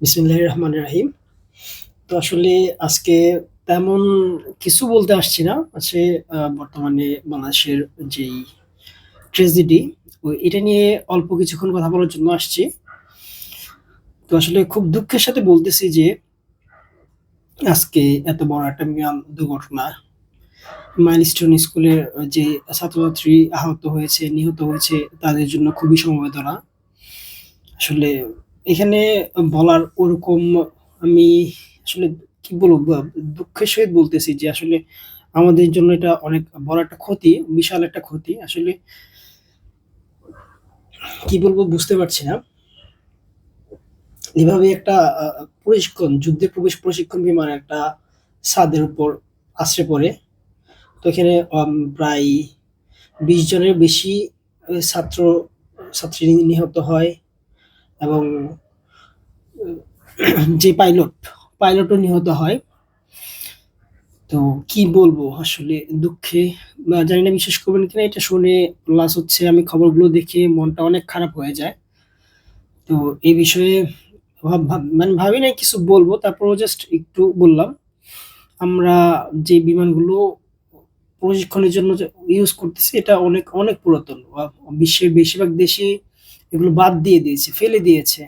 বিসমিল্লাহ রহমান রাহিম। তো আসলে আজকে তেমন কিছু বলতে আসছি না। আছে বর্তমানে বাংলাদেশের যেই ট্রেজেডি এটা নিয়ে অল্প কিছুক্ষণ কথা বলার জন্য আসছি। তো আসলে খুব দুঃখের সাথে বলতেছি যে, আজকে এত বড় একটা বিমান দুর্ঘটনা মাইলস্টোন স্কুলের যে ছাত্রছাত্রী আহত হয়েছে, নিহত হয়েছে, তাদের জন্য খুবই সমবেদনা। আসলে এখানে বলার ওরকম আমি আসলে কি বলব, দুঃখের সহিত বলতেছি যে আসলে আমাদের জন্য এটা অনেক বড় একটা ক্ষতি, বিশাল একটা ক্ষতি। আসলে কি বলব বুঝতে পারছি না। এভাবে একটা প্রশিক্ষণ, যুদ্ধে প্রবেশ প্রশিক্ষণ বিমান একটা ছাদের উপর আশ্রে পড়ে। তো এখানে প্রায় বিশ জনের বেশি ছাত্র, ছাত্রী নিহত হয়। এবং যে পাইলট, পাইলটও নিহত হয়। তো কি বলব আসলে দুঃখে জানি না বিশ্বাস করবেন কিনা, এটা শুনে প্লাস হচ্ছে আমি খবরগুলো দেখে মনটা অনেক খারাপ হয়ে যায়। তো এই বিষয়ে মানে ভাবি নাই কিছু বলব, তারপরও জাস্ট একটু বললাম। আমরা যে বিমানগুলো প্রশিক্ষণের জন্য ইউজ করতেছি, এটা অনেক অনেক পুরাতন বিশ্বের বেশিরভাগ দেশে এগুলো বাদ দিয়ে দিয়েছে, ফেলে দিয়েছে।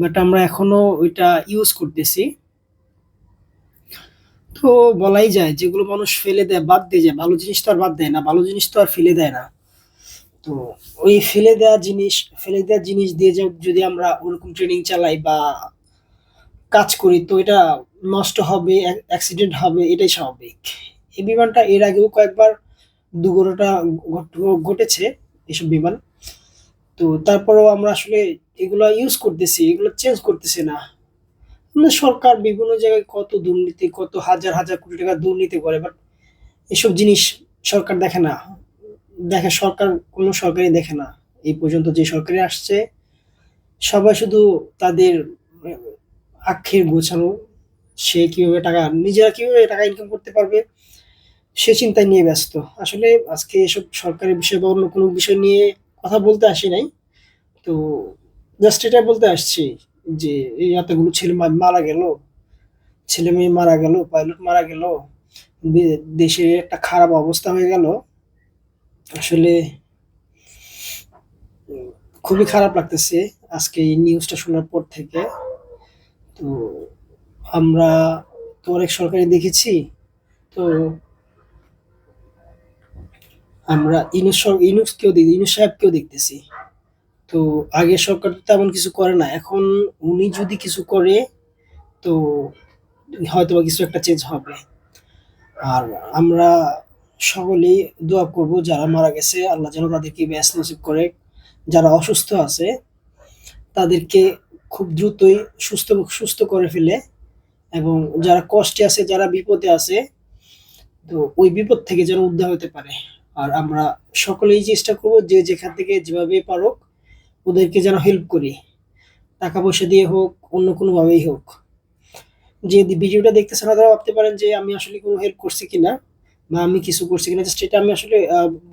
বাট আমরা এখনও ওইটা ইউজ করতেছি। তো বলাই যায়, যেগুলো মানুষ ফেলে দেয়, বাদ দিয়ে যায়, ভালো জিনিস তো আর বাদ দেয় না, ভালো জিনিস তো আর ফেলে দেয় না। তো ওই ফেলে দেওয়া জিনিস, ফেলে দেওয়া জিনিস দিয়ে যদি আমরা ওরকম ট্রেনিং চালাই বা কাজ করি, তো এটা নষ্ট হবে অ্যাক্সিডেন্ট হবে, এটাই স্বাভাবিক। এই বিমানটা এর আগেও কয়েকবার দুর্ঘটনা ঘট- ঘটেছে, এসব বিমান। তো তারপরেও আমরা আসলে এগুলো ইউজ করতেছি, এগুলো চেঞ্জ করতেছি না। আমাদের সরকার বিভিন্ন জায়গায় কত দুর্নীতি, কত হাজার হাজার কোটি টাকা দুর্নীতি করে বাট এসব জিনিস সরকার দেখে না। দেখে সরকার, কোনো সরকারই দেখে না। এই পর্যন্ত যে সরকারি আসছে, সবাই শুধু তাদের আক্ষের গোছানো, সে কীভাবে টাকা, নিজেরা কীভাবে টাকা ইনকাম করতে পারবে, সে চিন্তায় নিয়ে ব্যস্ত। আসলে আজকে এসব সরকারি বিষয় বা অন্য কোনো বিষয় নিয়ে কথা বলতে আসি নাই। তো জাস্ট এটা বলতে আসছি যে এই এতগুলো ছেলে মারা গেল, ছেলে মেয়ে মারা গেল পাইলট মারা গেল দেশে একটা খারাপ অবস্থা হয়ে গেল। আসলে খুবই খারাপ লাগতেছে আজকে এই নিউজটা শোনার পর থেকে। তো আমরা তো অনেক সরকারি দেখেছি। তো আমরা ইনুস ইনুসকেও দেখি, ইনুস সাহেবকেও দেখতেছি। তো আগে সরকার তো তেমন কিছু করে না, এখন উনি যদি কিছু করে, তো হয়তো বা কিছু একটা চেঞ্জ হবে। আর আমরা সকলেই দোয়া করব, যারা মারা গেছে, আল্লাহ যেন তাদেরকে ব্যাস নসিব করে। যারা অসুস্থ আছে, তাদেরকে খুব দ্রুতই সুস্থ সুস্থ করে ফেলে। এবং যারা কষ্টে আছে, যারা বিপদে আছে, তো ওই বিপদ থেকে যেন উদ্ধার হতে পারে। আর আমরা সকলেই চেষ্টা করব যে যেখান থেকে যেভাবে পারুক ওদেরকে যেন হেল্প করি। টাকা পয়সা দিয়ে হোক, অন্য কোনোভাবেই হোক। যে ভিডিওটা দেখতেছেন তারা ভাবতে পারেন যে আমি আসলে কোনো হেল্প করছি কি না বা আমি কিছু করছি কিনা। জাস্ট এটা আমি আসলে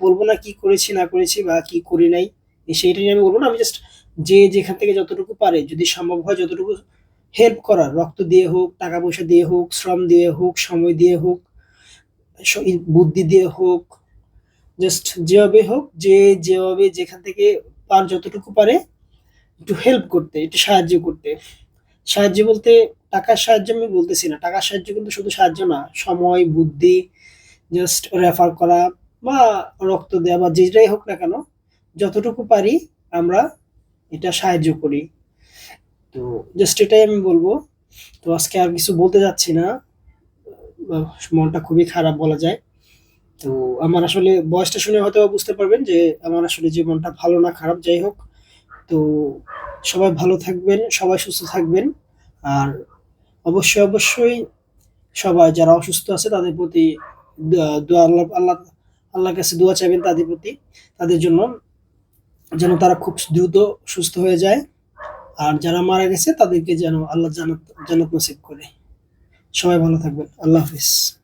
বলব না কি করেছি, না করেছি বা কি করি নাই। সেইটা নিয়ে আমি বলব না, আমি জাস্ট যে যেখান থেকে যতটুকু পারে, যদি সম্ভব হয় যতটুকু হেল্প করার, রক্ত দিয়ে হোক, টাকা পয়সা দিয়ে হোক, শ্রম দিয়ে হোক, সময় দিয়ে হোক বুদ্ধি দিয়ে হোক জাস্ট যেভাবে হোক, যে যেভাবে যেখান থেকে পার যতটুকু পারে, একটু হেল্প করতে, একটু সাহায্য করতে। সাহায্য বলতে টাকার সাহায্য আমি বলতেছি না। টাকার সাহায্য কিন্তু শুধু সাহায্য না, সময়, বুদ্ধি জাস্ট রেফার করা বা রক্ত দেওয়া বা যেটাই হোক না কেন, যতটুকু পারি আমরা এটা সাহায্য করি। তো জাস্ট এটাই আমি বলব। তো আজকে আর কিছু বলতে যাচ্ছি না। মনটা খুবই খারাপ বলা যায়। তো আমার আসলে বয়সটা শুনে হয়তো বুঝতে পারবেন যে আমার আসলে জীবনটা ভালো না খারাপ, যাই হোক। তো সবাই ভালো থাকবেন, সবাই সুস্থ থাকবেন। আর অবশ্যই অবশ্যই সবাই যারা অসুস্থ আছে, তাদের প্রতি আল্লাহ আল্লাহ, আল্লাহর কাছে দোয়া চাইবেন তাদের প্রতি, তাদের জন্য যেন তারা খুব দ্রুত সুস্থ হয়ে যায়। আর যারা মারা গেছে, তাদেরকে যেন আল্লাহ জান্নাত জান্নাত নসিব করে। সবাই ভালো থাকবেন। আল্লাহ হাফিজ।